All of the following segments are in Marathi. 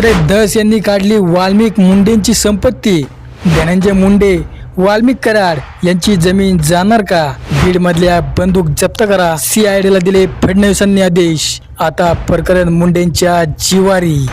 सुरेश धस यांनी काढली वाल्मिक मुंडेंची संपत्ती. धनंजय मुंडे वाल्मिक कराड यांची जमीन जाणार का? बीड मधल्या बंदूक जप्त करा सीआयडीला दिले फडणवीसांनी आदेश. आता प्रकरण मुंडेंच्या जिवारी.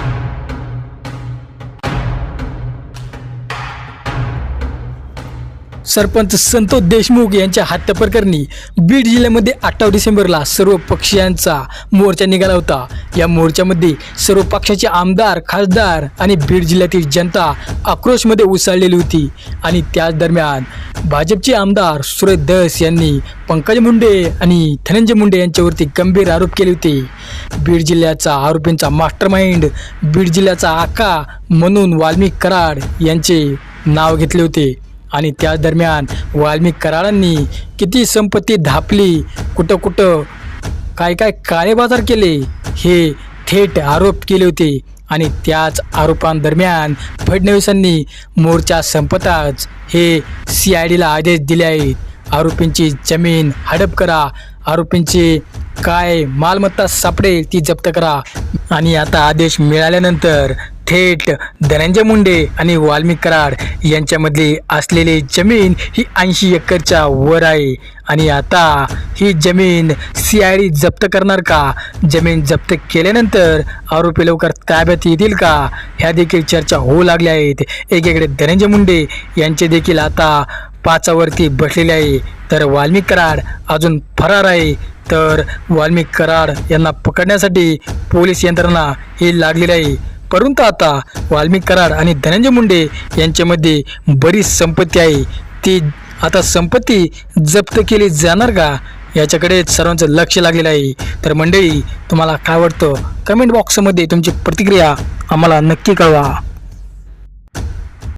सरपंच संतोष देशमुख यांच्या हत्या प्रकरणी बीड जिल्ह्यामध्ये अठ्ठावीस डिसेंबरला सर्व पक्षीयांचा मोर्चा निघाला होता. या मोर्चामध्ये सर्व पक्षाचे आमदार खासदार आणि बीड जिल्ह्यातील जनता आक्रोशमध्ये उसळलेली होती आणि त्याच दरम्यान भाजपचे आमदार सुरेश दस यांनी पंकज मुंडे आणि धनंजय मुंडे यांच्यावरती गंभीर आरोप केले होते. बीड जिल्ह्याचा आरोपींचा मास्टर माइंड बीड जिल्ह्याचा आका म्हणून वाल्मिक कराड यांचे नाव घेतले होते. आणि त्याच दरम्यान वाल्मिक कराडांनी किती संपत्ती धापली कुठं कुठं काय काय काळेबाजार केले हे थेट आरोप केले होते. आणि त्याच आरोपांदरम्यान फडणवीसांनी मोर्चा संपताच हे सी आय डीला आदेश दिले आहेत. आरोपींची जमीन हडप करा आरोपींची काय मालमत्ता सापडेल ती जप्त करा. आणि आता आदेश मिळाल्यानंतर थेट धनंजय मुंडे आणि वाल्मिक कराड यांच्यामधली असलेली जमीन ही ऐंशी एकरच्या वर आहे. आणि आता ही जमीन सी आय डी जप्त करणार का? जमीन जप्त केल्यानंतर आरोपी लवकर ताब्यात येतील का? ह्या देखील चर्चा होऊ लागल्या आहेत. एकीकडे धनंजय मुंडे यांचे देखील आता पाचावरती बसलेले आहे. तर वाल्मिक कराड अजून फरार आहे. तर वाल्मिक कराड यांना पकडण्यासाठी पोलीस यंत्रणा ही लागलेली आहे. परंतु आता वाल्मिक कराड आणि धनंजय मुंडे यांच्यामध्ये बरीच संपत्ती आहे. ती आता संपत्ती जप्त केली जाणार का? याच्याकडे सर्वांचं लक्ष लागलेलं आहे. तर मंडळी तुम्हाला काय वाटतं? कमेंट बॉक्समध्ये तुमची प्रतिक्रिया आम्हाला नक्की कळवा.